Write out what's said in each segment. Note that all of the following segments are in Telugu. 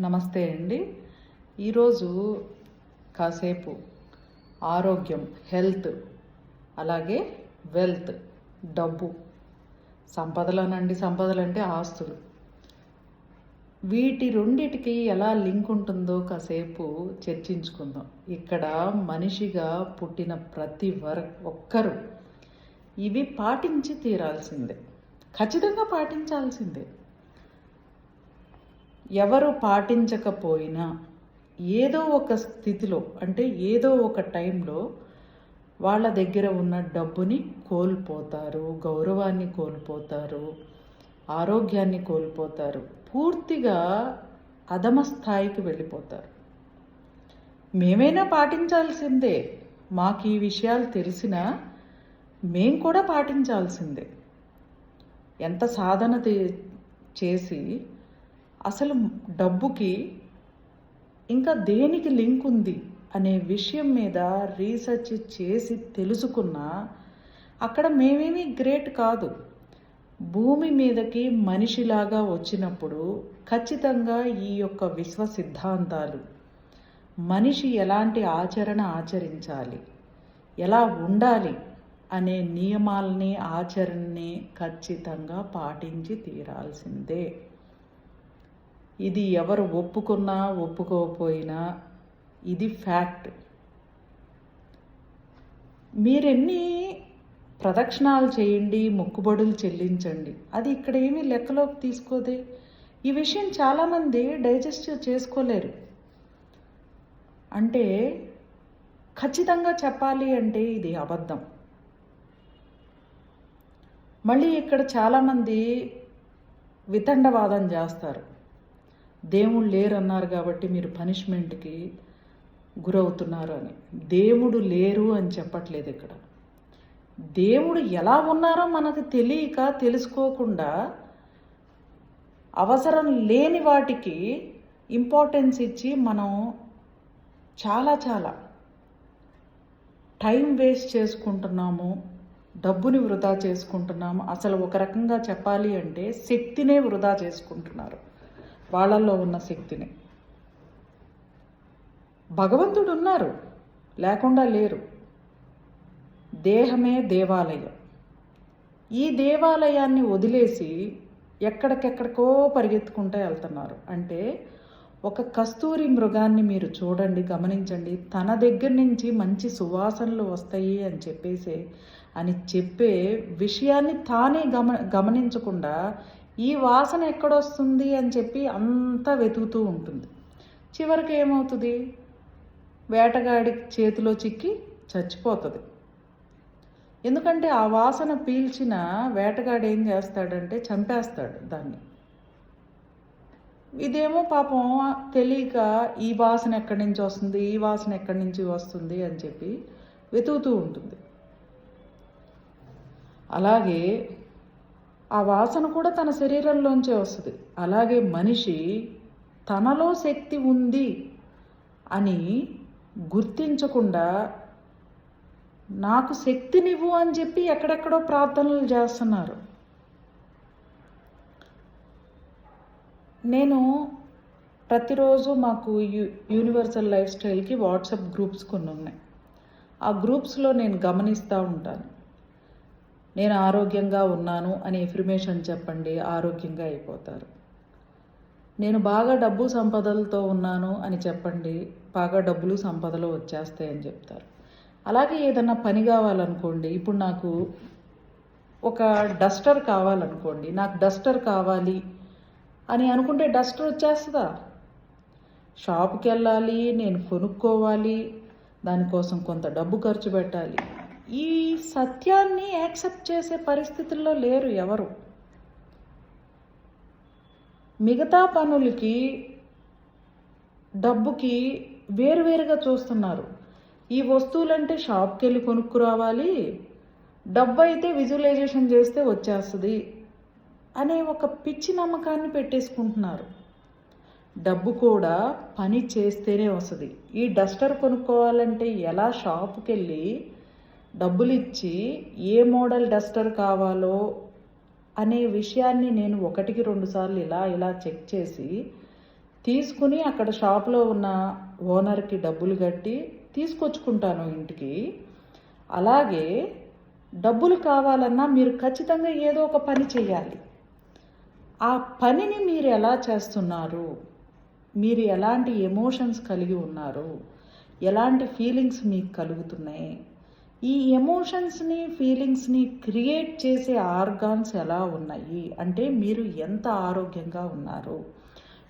నమస్తే అండి. ఈరోజు కాసేపు ఆరోగ్యం హెల్త్ అలాగే వెల్త్ డబ్బు సంపదలనండి సంపదలు అంటే ఆస్తులు. వీటి రెండిటికి ఎలా లింక్ ఉంటుందో కాసేపు చర్చించుకుందాం. ఇక్కడ మనిషిగా పుట్టిన ప్రతి వర్ ఒక్కరు ఇవి పాటించి తీరాల్సిందే. ఖచ్చితంగా పాటించాల్సిందే. ఎవరు పాటించకపోయినా ఏదో ఒక స్థితిలో అంటే ఏదో ఒక టైంలో వాళ్ళ దగ్గర ఉన్న డబ్బుని కోల్పోతారు గౌరవాన్ని కోల్పోతారు ఆరోగ్యాన్ని కోల్పోతారు పూర్తిగా అధమ స్థాయికి వెళ్ళిపోతారు. మేమైనా పాటించాల్సిందే. మాకు ఈ విషయాలు తెలిసినా మేం కూడా పాటించాల్సిందే. ఎంత సాధన చేసి అసలు డబ్బుకి ఇంకా దేనికి లింక్ ఉంది అనే విషయం మీద రీసెర్చ్ చేసి తెలుసుకున్నా అక్కడ మేమేమీ గ్రేట్ కాదు. భూమి మీదకి మనిషిలాగా వచ్చినప్పుడు ఖచ్చితంగా ఈ యొక్క విశ్వ సిద్ధాంతాలు. మనిషి ఎలాంటి ఆచరణ ఆచరించాలి? ఎలా ఉండాలి? అనే నియమాల్ని ఆచరణని ఖచ్చితంగా పాటించి తీరాల్సిందే. ఇది ఎవరు ఒప్పుకున్నా ఒప్పుకోకపోయినా ఇది ఫ్యాక్ట్. మీరెన్ని ప్రదక్షిణాలు చేయండి మొక్కుబడులు చెల్లించండి. అది ఇక్కడ ఏమీ లెక్కలోకి తీసుకోదే. ఈ విషయం చాలామంది డైజెస్ట్ చేసుకోలేరు. అంటే ఖచ్చితంగా చెప్పాలి అంటే ఇది అబద్ధం. మళ్ళీ ఇక్కడ చాలామంది వితండవాదం చేస్తారు. దేవుడు లేరు అన్నారు కాబట్టి మీరు పనిష్మెంట్కి గురవుతున్నారు అని. దేవుడు లేరు అని చెప్పట్లేదు ఇక్కడ. దేవుడు ఎలా ఉన్నారో మనకు తెలియక తెలుసుకోకుండా అవసరం లేని వాటికి ఇంపార్టెన్స్ ఇచ్చి మనం చాలా చాలా టైం వేస్ట్ చేసుకుంటున్నాము డబ్బుని వృధా చేసుకుంటున్నాము. అసలు ఒక రకంగా చెప్పాలి అంటే శక్తినే వృధా చేసుకుంటున్నారు. వాళ్ళల్లో ఉన్న శక్తిని. భగవంతుడు ఉన్నారు లేకుండా లేరు. దేహమే దేవాలయం. ఈ దేవాలయాన్ని వదిలేసి ఎక్కడికెక్కడికో పరిగెత్తుకుంటూ వెళ్తున్నారు. అంటే ఒక కస్తూరి మృగాన్ని మీరు చూడండి గమనించండి. తన దగ్గర నుంచి మంచి సువాసనలు వస్తాయి అని చెప్పేసి అని చెప్పే విషయాన్ని తానే గమ గమనించకుండా ఈ వాసన ఎక్కడొస్తుంది అని చెప్పి అంతా వెతుకుతూ ఉంటుంది. చివరికి ఏమవుతుంది? వేటగాడి చేతిలో చిక్కి చచ్చిపోతుంది. ఎందుకంటే ఆ వాసన పీల్చిన వేటగాడు ఏం చేస్తాడంటే చంపేస్తాడు దాన్ని. ఇదేమో పాపం తెలియక ఈ వాసన ఎక్కడి నుంచి వస్తుంది ఈ వాసన ఎక్కడి నుంచి వస్తుంది అని చెప్పి వెతుకుతూ ఉంటుంది. అలాగే ఆ వాసన కూడా తన శరీరంలోంచే వస్తుంది. అలాగే మనిషి తనలో శక్తి ఉంది అని గుర్తించకుండా నాకు శక్తినివ్వు అని చెప్పి ఎక్కడెక్కడో ప్రార్థనలు చేస్తున్నారు. నేను ప్రతిరోజు మాకు యూ యూనివర్సల్ లైఫ్ స్టైల్కి వాట్సాప్ గ్రూప్స్ కొన్ని ఉన్నాయి ఆ గ్రూప్స్లో నేను గమనిస్తూ ఉంటాను. నేను ఆరోగ్యంగా ఉన్నాను అని ఇన్ఫర్మేషన్ చెప్పండి ఆరోగ్యంగా అయిపోతారు. నేను బాగా డబ్బు సంపదలతో ఉన్నాను అని చెప్పండి బాగా డబ్బులు సంపదలు వచ్చేస్తాయని చెప్తారు. అలాగే ఏదన్నా పని కావాలనుకోండి ఇప్పుడు నాకు ఒక డస్టర్ కావాలనుకోండి నాకు డస్టర్ కావాలి అని అనుకుంటే డస్టర్ వచ్చేస్తుందా? షాప్కి వెళ్ళాలి నేను కొనుక్కోవాలి దానికోసం కొంత డబ్బు ఖర్చు పెట్టాలి. ఈ సత్యాన్ని యాక్సెప్ట్ చేసే పరిస్థితుల్లో లేరు ఎవరు. మిగతా పనులకి డబ్బుకి వేరువేరుగా చూస్తున్నారు. ఈ వస్తువులంటే షాప్కి వెళ్ళి కొనుక్కురావాలి డబ్బు అయితే విజువలైజేషన్ చేస్తే వచ్చేస్తుంది అనే ఒక పిచ్చి నమ్మకాన్ని పెట్టేసుకుంటున్నారు. డబ్బు కూడా పని చేస్తేనే వస్తుంది. ఈ డస్టర్ కొనుక్కోవాలంటే ఎలా షాప్కి వెళ్ళి డబ్బులు ఇచ్చి ఏ మోడల్ డస్టర్ కావాలో అనే విషయాన్ని నేను ఒకటికి రెండు సార్లు ఇలా ఇలా చెక్ చేసి తీసుకుని అక్కడ షాప్లో ఉన్న ఓనర్కి డబ్బులు కట్టి తీసుకొచ్చుకుంటాను ఇంటికి. అలాగే డబ్బులు కావాలన్నా మీరు ఖచ్చితంగా ఏదో ఒక పని చేయాలి ఆ పనిని మీరు ఎలా చేస్తున్నారు? మీరు ఎలాంటి ఎమోషన్స్ కలిగి ఉన్నారు? ఎలాంటి ఫీలింగ్స్ మీకు కలుగుతున్నాయి? ఈ ఎమోషన్స్ని ఫీలింగ్స్ని క్రియేట్ చేసే ఆర్గాన్స్ ఎలా ఉన్నాయి? అంటే మీరు ఎంత ఆరోగ్యంగా ఉన్నారు?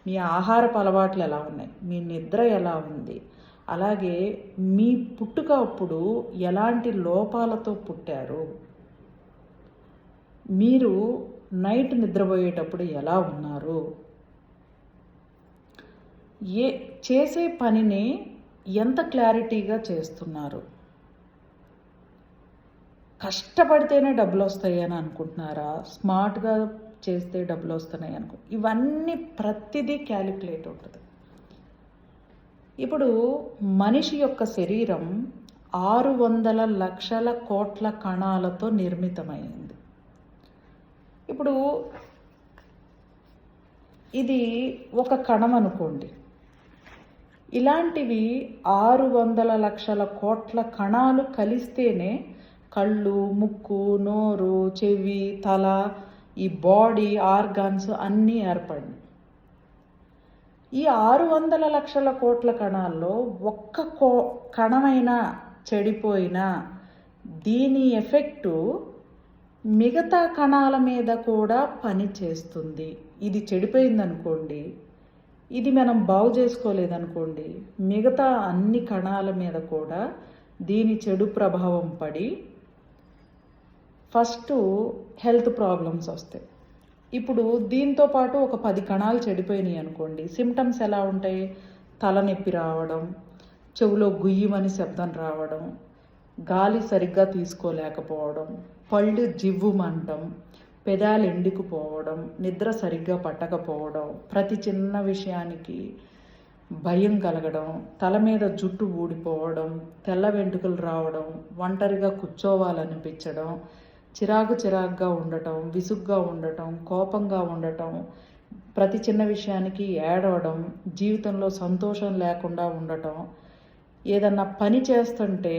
మీ ఆహారపు అలవాట్లు ఎలా ఉన్నాయి? మీ నిద్ర ఎలా ఉంది? అలాగే మీ పుట్టుక అప్పుడు ఎలాంటి లోపాలతో పుట్టారు? మీరు నైట్ నిద్రపోయేటప్పుడు ఎలా ఉన్నారు? ఏ చేసే పనిని ఎంత క్లారిటీగా చేస్తున్నారు? కష్టపడితేనే డబ్బులు వస్తాయి అని అనుకుంటున్నారా? స్మార్ట్గా చేస్తే డబ్బులు వస్తున్నాయి అనుకో ఇవన్నీ ప్రతిదీ క్యాలిక్యులేట్ ఉంటుంది ఇప్పుడు మనిషి యొక్క శరీరం ఆరు వందల లక్షల కోట్ల కణాలతో నిర్మితమైంది. ఇప్పుడు ఇది ఒక కణం అనుకోండి. ఇలాంటివి ఆరు వందల లక్షల కోట్ల కణాలు కలిస్తేనే కళ్ళు ముక్కు నోరు చెవి తల ఈ బాడీ ఆర్గాన్స్ అన్నీ ఏర్పడినాయి. ఈ ఆరు వందల లక్షల కోట్ల కణాల్లో ఒక్క కో కణమైనా చెడిపోయినా దీని ఎఫెక్టు మిగతా కణాల మీద కూడా పనిచేస్తుంది ఇది చెడిపోయిందనుకోండి ఇది మనం బాగు చేసుకోలేదనుకోండి మిగతా అన్ని కణాల మీద కూడా దీని చెడు ప్రభావం పడి ఫస్ట్ హెల్త్ ప్రాబ్లమ్స్ వస్తాయి. ఇప్పుడు దీంతో పాటు ఒక పది కణాలు చెడిపోయినాయి అనుకోండి సిమ్టమ్స్ ఎలా ఉంటాయి? తలనొప్పి రావడం చెవులో గుయ్యమని శబ్దం రావడం గాలి సరిగ్గా తీసుకోలేకపోవడం పళ్ళు జివ్వుమంటం పెదాలు ఎండుకుపోవడం నిద్ర సరిగ్గా పట్టకపోవడం ప్రతి చిన్న విషయానికి భయం కలగడం తల మీద జుట్టు ఊడిపోవడం తెల్ల వెంట్రుకలు రావడం ఒంటరిగా కూర్చోవాలనిపించడం చిరాకు చిరాకుగా ఉండటం విసుగ్గా ఉండటం కోపంగా ఉండటం ప్రతి చిన్న విషయానికి ఏడవడం జీవితంలో సంతోషం లేకుండా ఉండటం. ఏదన్నా పని చేస్తుంటే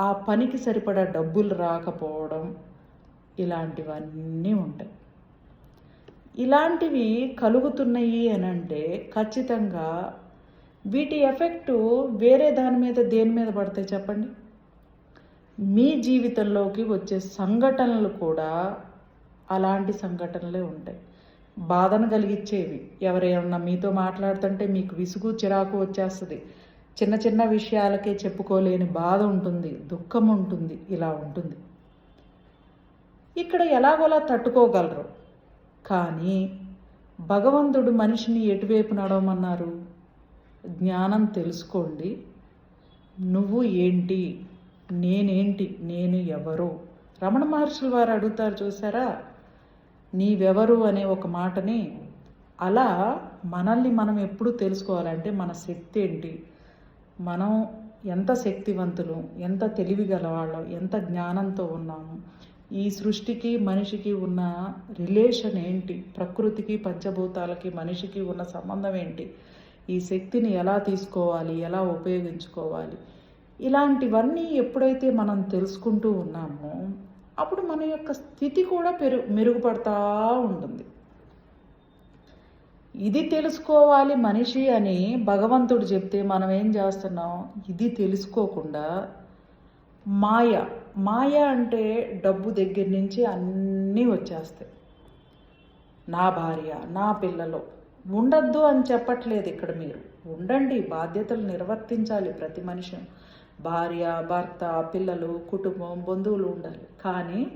ఆ పనికి సరిపడా డబ్బులు రాకపోవడం ఇలాంటివన్నీ ఉంటాయి. ఇలాంటివి కలుగుతున్నాయి అని అంటే ఖచ్చితంగా వీటి ఎఫెక్టు వేరే దాని మీద దేని మీద పడతాయి చెప్పండి? మీ జీవితంలోకి వచ్చే సంఘటనలు కూడా అలాంటి సంఘటనలే ఉంటాయి. బాధను కలిగించేవి ఎవరైనా మీతో మాట్లాడుతుంటే మీకు విసుగు చిరాకు వచ్చేస్తుంది. చిన్న చిన్న విషయాలకే చెప్పుకోలేని బాధ ఉంటుంది దుఃఖం ఉంటుంది ఇలా ఉంటుంది. ఇక్కడ ఎలాగోలా తట్టుకోగలరు. కానీ భగవంతుడు మనిషిని ఎటువైపు నడవమన్నారు? జ్ఞానం తెలుసుకోండి. నువ్వు ఏంటి? నేనేంటి? నేను ఎవరు? రమణ మహర్షుల వారు అడుగుతారు చూసారా? నీవెవరు అనే ఒక మాటని అలా మనల్ని మనం ఎప్పుడు తెలుసుకోవాలంటే మన శక్తి ఏంటి? మనం ఎంత శక్తివంతులు ఎంత తెలివి గలవాళ్ళం ఎంత జ్ఞానంతో ఉన్నాము? ఈ సృష్టికి మనిషికి ఉన్న రిలేషన్ ఏంటి? ప్రకృతికి పంచభూతాలకి మనిషికి ఉన్న సంబంధం ఏంటి? ఈ శక్తిని ఎలా తీసుకోవాలి? ఎలా ఉపయోగించుకోవాలి? ఇలాంటివన్నీ ఎప్పుడైతే మనం తెలుసుకుంటూ ఉన్నామో అప్పుడు మన యొక్క స్థితి కూడా పెరు మెరుగుపడతా ఉంటుంది. ఇది తెలుసుకోవాలి మనిషి అని భగవంతుడు చెప్తే మనం ఏం చేస్తున్నాం? ఇది తెలుసుకోకుండా మాయ మాయ అంటే డబ్బు దగ్గర నుంచి అన్నీ వచ్చేస్తాయి. నా భార్య నా పిల్లలు ఉండద్దు అని చెప్పట్లేదు ఇక్కడ మీరు. ఉండండి బాధ్యతలు నిర్వర్తించాలి ప్రతి మనిషి భార్య భర్త పిల్లలు కుటుంబం బంధువులు ఉండాలి. కానీ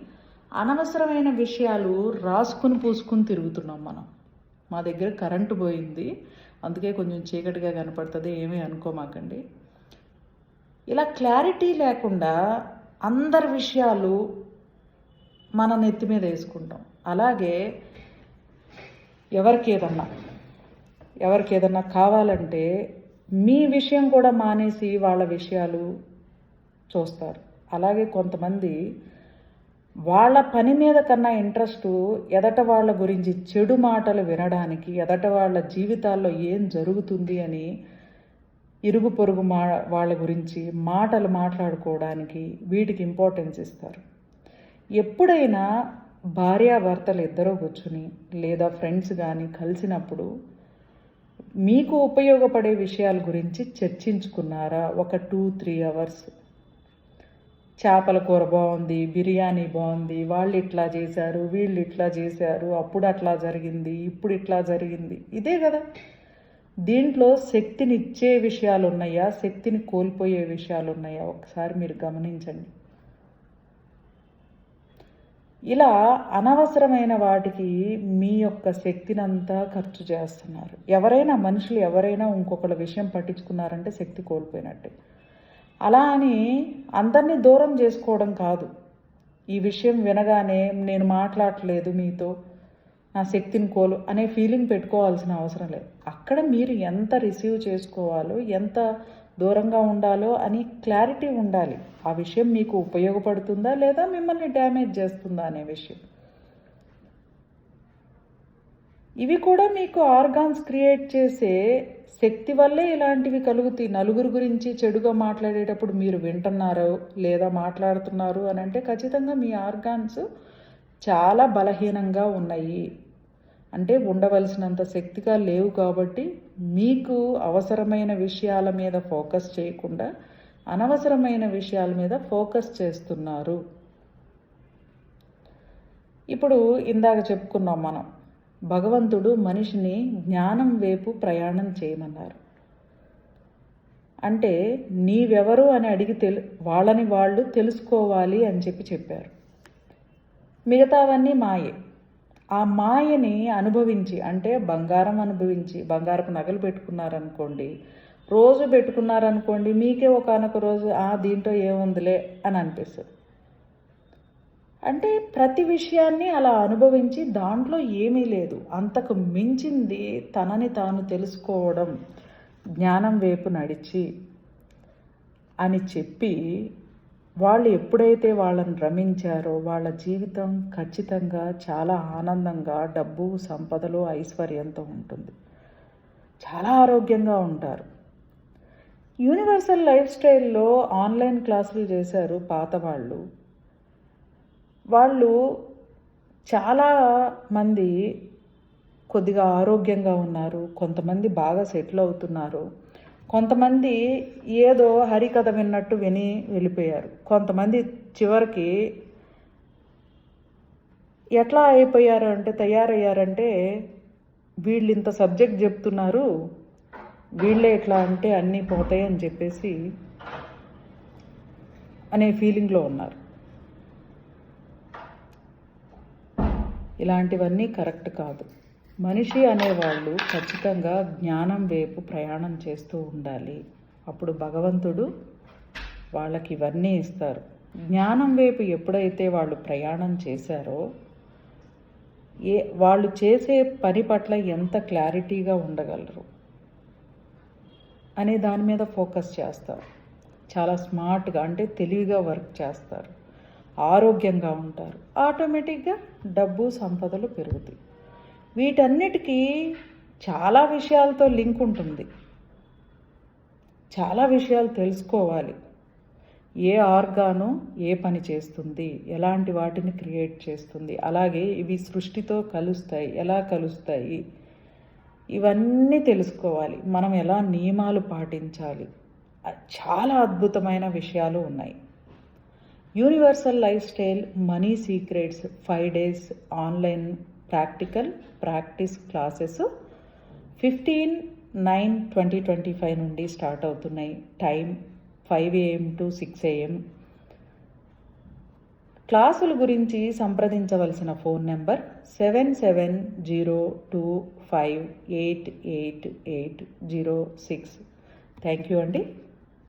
అనవసరమైన విషయాలు రాసుకుని పూసుకుని తిరుగుతున్నాం మనం. మా దగ్గర కరెంటు పోయింది. అందుకే కొంచెం చీకటిగా కనపడుతుంది. ఏమీ అనుకోమాకండి. ఇలా క్లారిటీ లేకుండా అందరి విషయాలు మన నెత్తి మీద వేసుకుంటాం. అలాగే ఎవరికి ఏదన్నా ఎవరికి ఏదన్నా కావాలంటే మీ విషయం కూడా మానేసి వాళ్ళ విషయాలు చూస్తారు. అలాగే కొంతమంది వాళ్ళ పని మీద కన్నా ఇంట్రెస్ట్ ఎదట వాళ్ళ గురించి చెడు మాటలు వినడానికి ఎదట వాళ్ళ జీవితాల్లో ఏం జరుగుతుంది అని ఇరుగు పొరుగు మా వాళ్ళ గురించి మాటలు మాట్లాడుకోవడానికి వీటికి ఇంపార్టెన్స్ ఇస్తారు. ఎప్పుడైనా భార్యాభర్తలు ఇద్దరూ కూర్చుని లేదా ఫ్రెండ్స్ కానీ కలిసినప్పుడు మీకు ఉపయోగపడే విషయాల గురించి చర్చించుకున్నారా? ఒక టూ త్రీ అవర్స్ చేపల కూర బాగుంది బిర్యానీ బాగుంది వాళ్ళు ఇట్లా చేశారు వీళ్ళు ఇట్లా చేశారు అప్పుడు అట్లా జరిగింది ఇప్పుడు ఇట్లా జరిగింది. ఇదే కదా. దీంట్లో శక్తిని ఇచ్చే విషయాలు ఉన్నాయా శక్తిని కోల్పోయే విషయాలు ఉన్నాయా ఒకసారి మీరు గమనించండి. ఇలా అనవసరమైన వాటికి మీ యొక్క శక్తినంతా ఖర్చు చేస్తున్నారు. ఎవరైనా మనుషులు ఎవరైనా ఇంకొకళ్ళ విషయం పట్టించుకున్నారంటే శక్తి కోల్పోయినట్టే. అలా అని అందరినీ దూరం చేసుకోవడం కాదు. ఈ విషయం వినగానే నేను మాట్లాడలేదు మీతో నా శక్తిని కోలు అనే ఫీలింగ్ పెట్టుకోవాల్సిన అవసరం లేదు. అక్కడ మీరు ఎంత రిసీవ్ చేసుకోవాలో ఎంత దూరంగా ఉండాలో అని క్లారిటీ ఉండాలి. ఆ విషయం మీకు ఉపయోగపడుతుందా లేదా మిమ్మల్ని డ్యామేజ్ చేస్తుందా అనే విషయం. ఇవి కూడా మీకు ఆర్గాన్స్ క్రియేట్ చేసే శక్తి వల్లే ఇలాంటివి కలుగుతాయి నలుగురు గురించి చెడుగా మాట్లాడేటప్పుడు మీరు వింటున్నారు లేదా మాట్లాడుతున్నారు అని అంటే ఖచ్చితంగా మీ ఆర్గాన్స్ చాలా బలహీనంగా ఉన్నాయి. అంటే ఉండవలసినంత శక్తిగా లేవు కాబట్టి మీకు అవసరమైన విషయాల మీద ఫోకస్ చేయకుండా అనవసరమైన విషయాల మీద ఫోకస్ చేస్తున్నారు. ఇప్పుడు ఇందాక చెప్పుకున్నాం మనం భగవంతుడు మనిషిని జ్ఞానం వైపు ప్రయాణం చేయమన్నారు. అంటే నీవెవరు అని అడిగి తెలు వాళ్ళని వాళ్ళు తెలుసుకోవాలి అని చెప్పి చెప్పారు. మిగతావన్నీ మాయే. ఆ మాయని అనుభవించి అంటే బంగారం అనుభవించి బంగారపు నగలు పెట్టుకున్నారనుకోండి రోజు పెట్టుకున్నారనుకోండి మీకే ఒకనొక రోజు ఆ దీంట్లో ఏముందిలే అని అనిపిస్తుంది. అంటే ప్రతి విషయాన్ని అలా అనుభవించి దాంట్లో ఏమీ లేదు. అంతకు మించింది తనని తాను తెలుసుకోవడం జ్ఞానం వైపు నడిచి అని చెప్పి వాళ్ళు ఎప్పుడైతే వాళ్ళని రమించారో వాళ్ళ జీవితం ఖచ్చితంగా చాలా ఆనందంగా డబ్బు సంపదలు ఐశ్వర్యంతో ఉంటుంది. చాలా ఆరోగ్యంగా ఉంటారు. యూనివర్సల్ లైఫ్ స్టైల్లో ఆన్లైన్ క్లాసులు చేశారు పాత వాళ్ళు. వాళ్ళు చాలా మంది కొద్దిగా ఆరోగ్యంగా ఉన్నారు కొంతమంది బాగా సెటిల్ అవుతున్నారు. కొంతమంది ఏదో హరికథ విన్నట్టు విని వెళ్ళిపోయారు. కొంతమంది చివరికి ఎట్లా అయిపోయారు అంటే తయారయ్యారంటే వీళ్ళు ఇంత సబ్జెక్ట్ చెప్తున్నారు వీళ్ళే ఎట్లా అంటే అన్నీ పోతాయి అని చెప్పేసి అనే ఫీలింగ్లో ఉన్నారు. ఇలాంటివన్నీ కరెక్ట్ కాదు. మనిషి అనేవాళ్ళు ఖచ్చితంగా జ్ఞానం వైపు ప్రయాణం చేస్తూ ఉండాలి. అప్పుడు భగవంతుడు వాళ్ళకి ఇవన్నీ ఇస్తారు. జ్ఞానం వైపు ఎప్పుడైతే వాళ్ళు ప్రయాణం చేశారో ఏ వాళ్ళు చేసే పని పట్ల ఎంత క్లారిటీగా ఉండగలరు అనే దాని మీద ఫోకస్ చేస్తారు. చాలా స్మార్ట్గా అంటే తెలివిగా వర్క్ చేస్తారు. ఆరోగ్యంగా ఉంటారు. ఆటోమేటిక్గా డబ్బు సంపదలు పెరుగుతాయి. వీటన్నిటికీ చాలా విషయాలతో లింక్ ఉంటుంది. చాలా విషయాలు తెలుసుకోవాలి. ఏ ఆర్గాను ఏ పని చేస్తుంది ఎలాంటి వాటిని క్రియేట్ చేస్తుంది అలాగే ఇవి సృష్టితో కలుస్తాయి ఎలా కలుస్తాయి ఇవన్నీ తెలుసుకోవాలి. మనం ఎలా నియమాలు పాటించాలి చాలా అద్భుతమైన విషయాలు ఉన్నాయి. Universal lifestyle money secrets five days online practical practice classes fifteen nine twenty twenty five నుండి స్టార్ట్ అవుతున్నాయి. Time five AM to six AM. క్లాసుల గురించి సంప్రదించవలసిన phone number seven seven zero two five eight eight eight zero six. Thank you అండి.